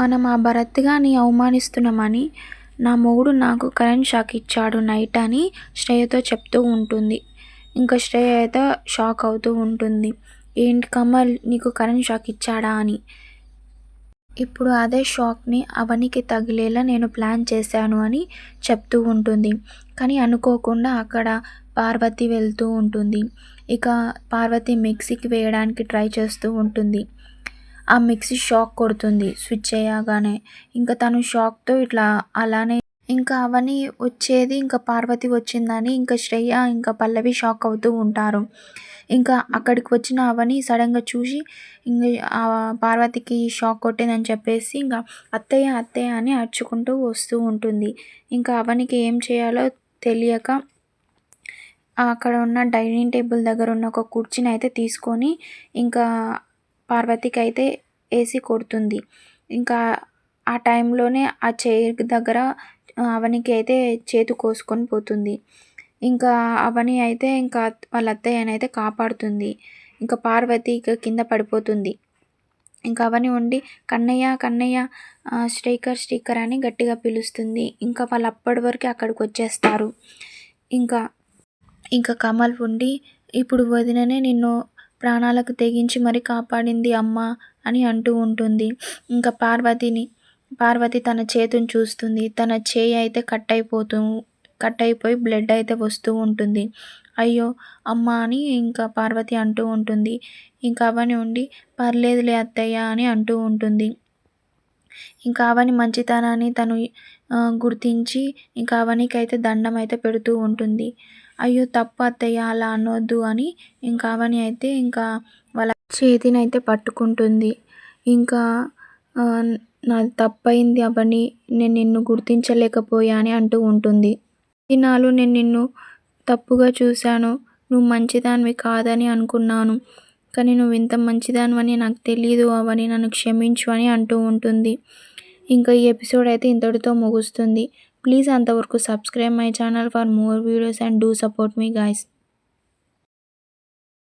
మనం ఆ భరత్ గాని అవమానిస్తున్నామని నా మొగుడు నాకు కరెంట్ షాక్ ఇచ్చాడు నైట్ అని శ్రేయతో చెప్తూ ఉంటుంది. ఇంకా శ్రేయ అయితే షాక్ అవుతూ ఉంటుంది. ఏంటి కమల్ నీకు కరెంట్ షాక్ ఇచ్చాడా అని. ఇప్పుడు అదే షాక్ని అవనికి తగిలేలా నేను ప్లాన్ చేశాను అని చెప్తూ ఉంటుంది. కానీ అనుకోకుండా అక్కడ పార్వతి వెళ్తూ ఉంటుంది. ఇక పార్వతి మిక్సీకి వేయడానికి ట్రై చేస్తూ ఉంటుంది. ఆ మిక్సీ షాక్ కొడుతుంది స్విచ్ వేయగానే. ఇంకా తను షాక్తో ఇట్లా అలానే ఇంకా అవని వచ్చేది ఇంకా పార్వతి వచ్చిందని ఇంకా శ్రేయ ఇంకా పల్లవి షాక్ అవుతూ ఉంటారు. ఇంకా అక్కడికి వచ్చిన అవని సడన్గా చూసి ఇంకా పార్వతికి షాక్ కొట్టిందని చెప్పేసి ఇంకా అత్తయ్య అత్తయ్య అని అరుచుకుంటూ వస్తూ ఉంటుంది. ఇంకా అవనికి ఏం చేయాలో తెలియక అక్కడ ఉన్న డైనింగ్ టేబుల్ దగ్గర ఉన్న ఒక కుర్చీని అయితే తీసుకొని ఇంకా పార్వతికి అయితే వేసి కొడుతుంది. ఇంకా ఆ టైంలోనే ఆ చైర్ దగ్గర అవనికి అయితే చేతు కోసుకొని పోతుంది. ఇంకా అవని అయితే ఇంకా వాళ్ళ అత్తయ్యని అయితే కాపాడుతుంది. ఇంకా పార్వతి ఇక కింద పడిపోతుంది. ఇంకా అవని ఉండి కన్నయ్య కన్నయ్య శ్రీకర్ శ్రీకర్ అని గట్టిగా పిలుస్తుంది. ఇంకా వాళ్ళు అప్పటి వరకు అక్కడికి వచ్చేస్తారు. ఇంకా ఇంకా కమల్ ఉండి ఇప్పుడు వదిననే నిన్ను ప్రాణాలకు తెగించి మరీ కాపాడింది అమ్మ అని అంటూ ఉంటుంది. ఇంకా పార్వతిని పార్వతి తన చేతిని చూస్తుంది. తన చేయి అయితే కట్ అయిపోతూ కట్ అయిపోయి బ్లడ్ అయితే వస్తూ ఉంటుంది. అయ్యో అమ్మ అని ఇంకా పార్వతి అంటూ ఉంటుంది. ఇంకా అవని ఉండి పర్లేదులే అత్తయ్య అని అంటూ ఉంటుంది. ఇంకా అవని మంచితనాన్ని తను గుర్తించి ఇంకా అవనికైతే దండం అయితే పెడుతూ ఉంటుంది. అయ్యో తప్పు అత్తయ్య అలా అనొద్దు అని ఇంకా అవని అయితే ఇంకా వాళ్ళ చేతిని అయితే పట్టుకుంటుంది. ఇంకా నాది తప్పయింది అవని నేను నిన్ను గుర్తించలేకపోయా అని అంటూ ఉంటుంది. దినాలు నేను నిన్ను తప్పుగా చూశాను. నువ్వు మంచిదానివి కాదని అనుకున్నాను. కానీ నువ్వు ఇంత మంచిదానివని నాకు తెలియదు అవని నన్ను క్షమించు అని అంటూ ఉంటుంది. ఇంకా ఈ ఎపిసోడ్ అయితే ఇంతటితో ముగుస్తుంది. ప్లీజ్ అంతవరకు subscribe my channel for more videos and do support me guys.